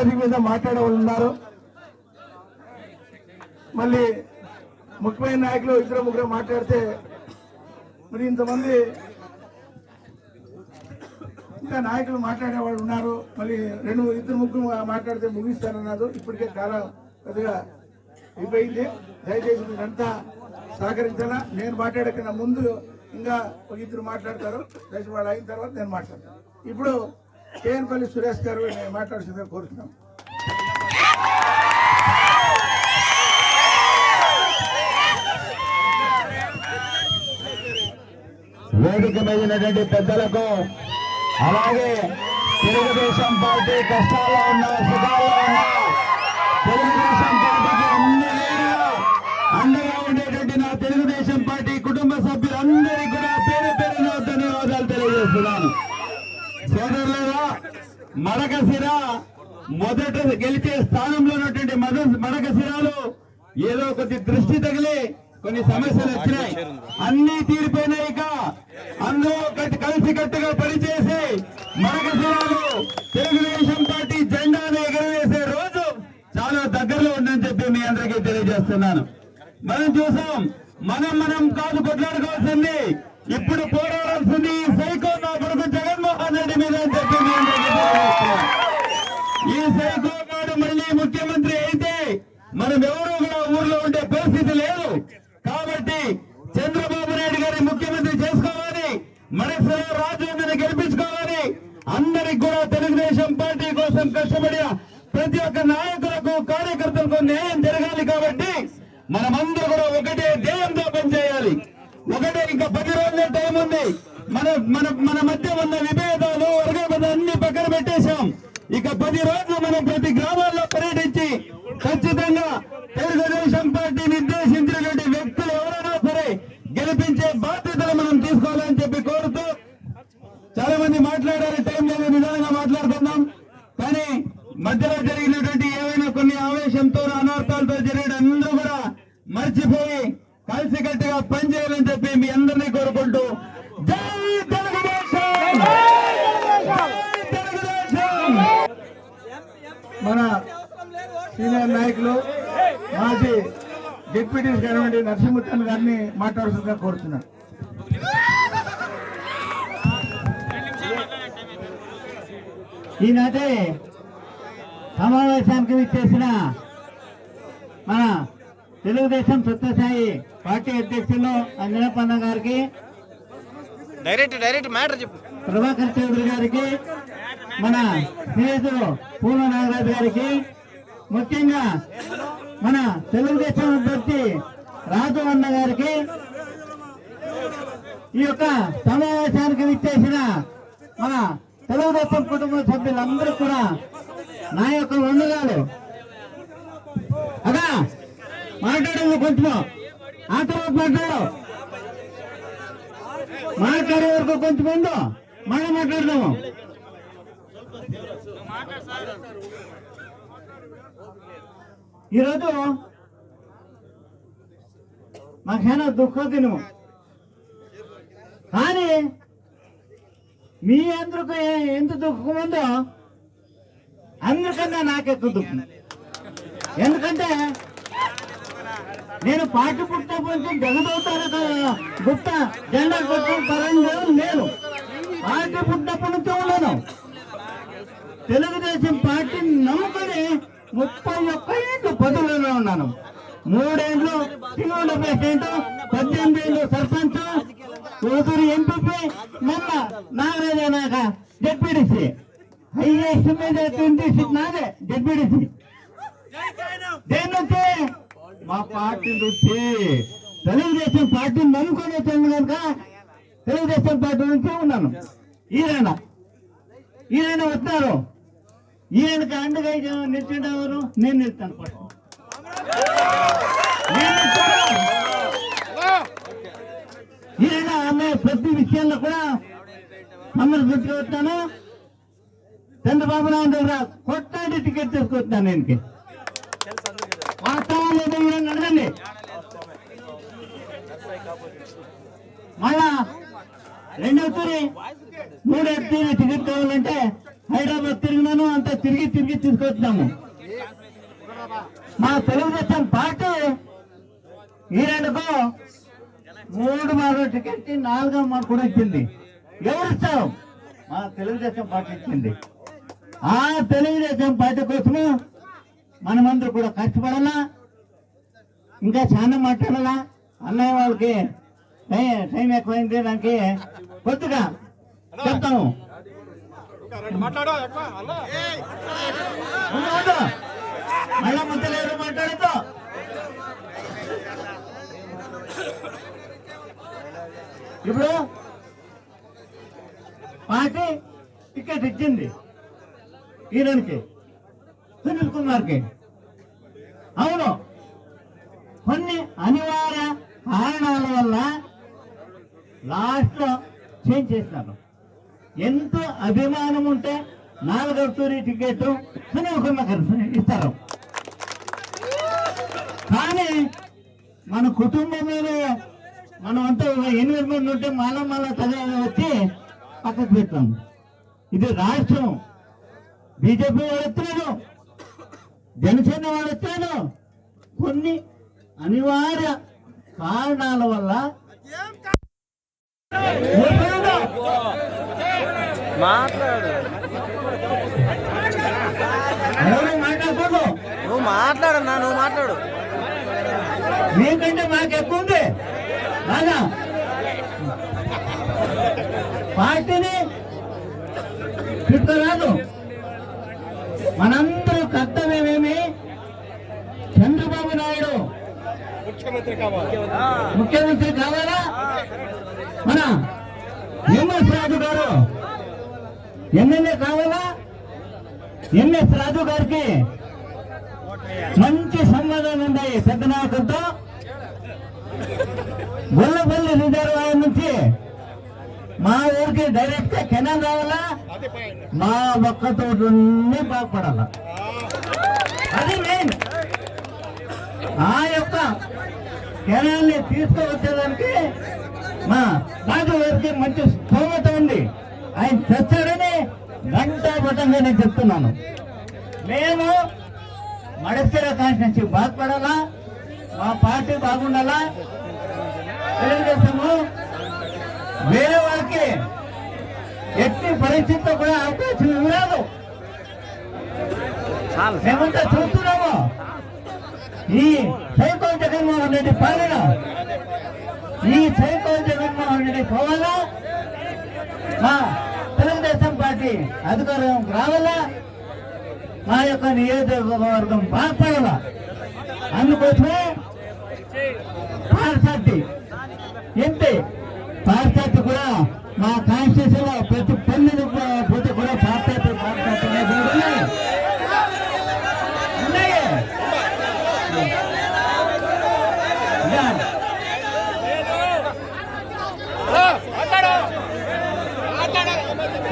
వేదిక మీద మాట్లాడే వాళ్ళు ఉన్నారు మళ్ళీ ముఖ్యమైన నాయకులు ఇద్దరు ముగ్గురు మాట్లాడితే మరి ఇంతమంది ఇంకా నాయకులు మాట్లాడేవాళ్ళు ఉన్నారు. మళ్ళీ రెండు ఇద్దరు ముగ్గురు మాట్లాడితే ముగిస్తానన్నారు. ఇప్పటికే చాలా పెద్దగా అయిపోయింది. దయచేసి మీరంతా సహకరించాలా? నేను మాట్లాడకన్నా ముందు ఇంకా ఇద్దరు మాట్లాడతారు. దయచేసి వాళ్ళు అయిన తర్వాత నేను మాట్లాడతాను. ఇప్పుడు కేఎన్పల్లి సురేష్ గారు మాట్లాడుతుందని కోరుతున్నాం. వేదిక మీదటువంటి పెద్దలకు అలాగే తెలుగుదేశం పార్టీ కష్టాల్లో ఉన్న సుధా మడకశిర మొదట గెలిచే స్థానంలో ఉన్నటువంటి మడక సిరాలు ఏదో కొద్ది దృష్టి తగిలి కొన్ని సమస్యలు వచ్చినాయి. అన్ని తీరిపోయినాయి ఇక. అందరూ కట్టి కలిసి కట్టుగా పనిచేసి మడకశిరాలు తెలుగుదేశం పార్టీ జెండాను ఎగరవేసే రోజు చాలా దగ్గరలో ఉందని చెప్పి మీ అందరికీ తెలియజేస్తున్నాను. మనం చూసాం మనం మనం కాదు కొట్లాడుకోవాల్సింది ఇప్పుడు పోరాడాల్సింది ఈ సైకో నా కొడుకు జగన్మోహన్ రెడ్డి మీద అని చెప్పి మీ అందరికీ తెలియజేస్తున్నాను. ఈ సైకో గాడు మళ్ళీ ముఖ్యమంత్రి అయితే మనం ఎవరు కూడా ఊర్లో ఉండే పరిస్థితి లేదు కాబట్టి చంద్రబాబు నాయుడు గారిని ముఖ్యమంత్రి చేసుకోవాలి మనసులో రాజేంద్రని గెలిపించుకోవాలి అందరికి కూడా తెలుగుదేశం పార్టీ కోసం కష్టపడిన ప్రతి ఒక్క నాయకులకు కార్యకర్తలకు న్యాయం జరగాలి కాబట్టి మనమందరూ కూడా ఒకటే ధ్యేయంతో పనిచేయాలి. ఒకటే ఇంకా పది రోజుల టైం ఉంది. మన మన మన మధ్య ఉన్న విభేదాలు వర్గభేదాలు అన్ని పక్కన పెట్టేశాం. ఇక పది రోజులు మనం ప్రతి గ్రామాల్లో పర్యటించి ఖచ్చితంగా తెలుగుదేశం పార్టీ నిర్దేశించినటువంటి వ్యక్తులు ఎవరైనా సరే గెలిపించే బాధ్యతలు మనం తీసుకోవాలని చెప్పి కోరుతూ చాలా మంది మాట్లాడారు టైం లేదు నిదానంగా మాట్లాడుకుందాం కానీ మధ్యలో జరిగినటువంటి ఏవైనా కొన్ని ఆవేశంతో అనర్థాలతో జరిగిన అందరూ కూడా మర్చిపోయి కలిసికట్టుగా పనిచేయాలని చెప్పి మీ అందరినీ కోరుకుంటూ జై తెలుగుదేశం జై తెలుగుదేశం మన సీనియర్ నాయకులు మాజీ డిప్యూటీ గారి నరసింహన్ గారిని మాట్లాడుతుందిగా కోరుతున్నాను. ఈనాటి సమావేశానికి విచ్చేసిన మన తెలుగుదేశం సత్యసాయి పార్టీ అధ్యక్షులు అంజనపన్న గారికి డైరెక్ట్ డైరెక్ట్ మ్యాటర్ చెప్పు. ప్రభాకర్ చౌదరి గారికి మన స్నేహితులు పూర్ణ నాగరాజు గారికి ముఖ్యంగా మన తెలుగుదేశం అభ్యర్థి రాజు అన్న గారికి ఈ యొక్క సమావేశానికి విచ్చేసిన మన తెలుగుదేశం కుటుంబ సభ్యులందరూ కూడా నా యొక్క వందనాలు. అదా మాట్లాడేది కొంచెం. ఆ తర్వాత మాట్లాడు. మాట్లాడే వరకు కొంచెం ముందు మళ్ళీ మాట్లాడదాము. ఈరోజు మాకేనా దుఃఖ దినము కానీ మీ అందరికి ఎంత దుఃఖం ఉందో అందరికన్నా నాకెక్కువ దుఃఖం. ఎందుకంటే నేను పార్టీ పుట్టినప్పటి నుంచి జగదవుతారు గుప్త జెండా కొట్టు పరంగా నేను పార్టీ పుట్టినప్పటి నుంచి ఉన్నాను. తెలుగుదేశం పార్టీని నమ్ముకొని ముప్పై ఒక్క ఏళ్ళు పదవులలో ఉన్నాను. మూడేళ్ళు సింగూడ ప్రెసిడెంట్ పద్దెనిమిది ఏళ్ళు సర్పంచ్ ఊసూరు ఎంపీ మొన్న నాగరాజ నాక జడ్పీడీసీ. హైయెస్ట్ మీద ట్వంటీ సీట్ నాదే జడ్పీడీసీ. దేని నుంచి మా పార్టీ నుంచి. తెలుగుదేశం పార్టీని నమ్ముకొని వచ్చాను కనుక తెలుగుదేశం పార్టీ నుంచి ఉన్నాను. ఈయన ఈయన వస్తున్నారు ఈయనకి అండగా నిల్చుండేవారు నేను నిలుస్తాను నేను నిల్చుంటాను. ఈయన ఆమె ప్రతి విషయంలో కూడా మమ్మల్ని వస్తాను. చంద్రబాబు నాయుడు దగ్గర కొట్టాడి టికెట్ తీసుకొస్తాను నేను వాస్తవం లేదా అడగండి. మళ్ళా రెండవ తూరి మూడు తూరి టికెట్ కావాలంటే హైదరాబాద్ తిరిగినాను అంతా తిరిగి తిరిగి తీసుకొచ్చినాము. మా తెలుగుదేశం పార్టీ ఈరెండుకు మూడు మార్లు టికెట్ నాలుగో మార్కు కూడా ఇచ్చింది. ఎవరు ఇస్తారు మా తెలుగుదేశం పార్టీ ఇచ్చింది. ఆ తెలుగుదేశం పార్టీ కోసము మనమందరూ కూడా కష్టపడాలా ఇంకా చాలా మాట్లాడాలా. అన్నయ్య వాళ్ళకి టైం ఎక్కువైంది దానికి కొద్దిగా మళ్ళా ముద్దలేరు మాట్లాడద్దు? ఇప్పుడు పార్టీ టికెట్ ఇచ్చింది ఈయనకి సునీల్ కుమార్కి. అవును. కొన్ని అనివార్య కారణాల వల్ల లాస్ట్లో చేంజ్ చేసినారు. ఎంతో అభిమానం ఉంటే నాలుగవ తూరి టికెట్ సునీల్ ఇస్తారు. కానీ మన కుటుంబంలో మనం అంతా ఎనిమిది మంది ఉంటే మళ్ళా మాల తగ వచ్చి పక్కకు పెట్టాం. ఇది రాష్ట్రం. బీజేపీ వాడు జనసేన వాడు కొన్ని అనివార్య కారణాల వల్ల మాట్లాడు. నువ్వు మాట్లాడన్నా నువ్వు మాట్లాడు. మీకంటే మాకు ఎక్కువ ఉంది రాగా పార్టీని తిట్టరాదు మనందరూ కర్తవ్యమేమి? చంద్రబాబు నాయుడు. ముఖ్యమంత్రి కావాలా. మన ఎంఎస్ రాజు గారు ఎమ్మెల్యే కావాలా? ఎంఎస్ రాజు గారికి మంచి సంబంధాలు ఉన్నాయి పెద్ద నాయకులతో గొల్లపల్లి రిజర్వాయర్ నుంచి మా ఊరికి డైరెక్ట్గా కెనాల్ రావాలా? మా ఒక్క తోటన్నీ బాగుపడాలా? అది మెయిన్ ఆ యొక్క కెనాల్ని తీసుకువచ్చేదానికి మా రాజు గారికి మంచి స్తోమత ఉంది. ఆయన తెచ్చాడని గంటాపటంగా నేను చెప్తున్నాను. మేము మడస్థిర కాన్స్టిట్యూన్సీ బాగుపడాలా మా పార్టీ బాగుండాలా? తెలుగుదేశము వేరే వాళ్ళకి ఎట్టి పరిస్థితితో కూడా అవకాశం ఇవ్వరాదు. మేమంతా చూస్తున్నాము. ఈ సైకో జగన్మోహన్ రెడ్డి పాలన. ఈ సైకో జగన్మోహన్ రెడ్డి పోవాలా? మా అధికారం రావాలా? మా యొక్క నియోజకవర్గం బాగుపడాలా? అందుకోసమే పార్టీ ఎంపీ పార్టీ కూడా మా కాన్స్టిట్యూషన్లో ప్రతి పన్నెండు పోతే కూడా పార్టీ పార్టీ ఉన్నాయి ఉన్నాయి. యా.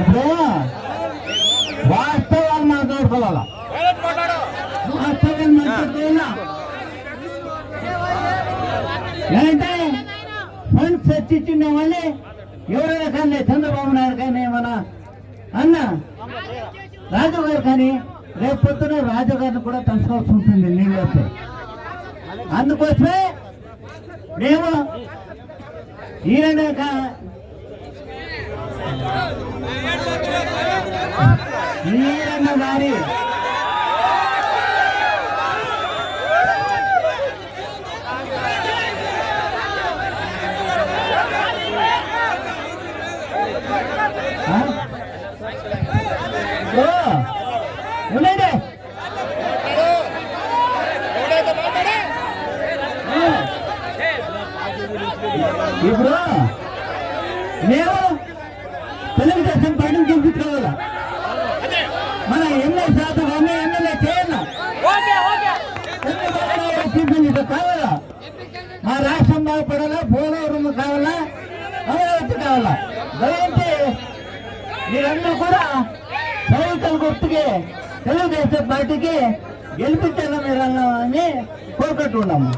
ఇప్పుడు వాస్తవాలు మాట్లాడుకోవాలా వాస్తవాలు ఫండ్స్ తెచ్చిచ్చిన వాళ్ళే ఎవరైనా కానీ చంద్రబాబు నాయుడు కానీ ఏమన్నా? అన్న రాజు గారు కానీ రేపు పొద్దున రాజు గారిని కూడా తలుసుకోవాల్సి ఉంటుంది నీళ్ళు అందుకోసమే మేము ఈయన ఈయన గారి ఆ. ఇప్పుడు మేము తెలుగుదేశం పార్టీని గెలిపించుకోవాలా మన ఎమ్మెల్యే శాతం అన్నీ ఎమ్మెల్యే చేయాలా చంద్రబాబు నాయుడు చీఫ్ ఇది కావాలా మా రాష్ట్రం బాగుపడాలా పోలవరం కావాలా అమరావతి కావాలా దయచేసి రైతులు కూడా రైతుల గుర్తుకి తెలుగుదేశం పార్టీకి గెలిపించాలని మీరు అని కోరుకుంటున్నాము.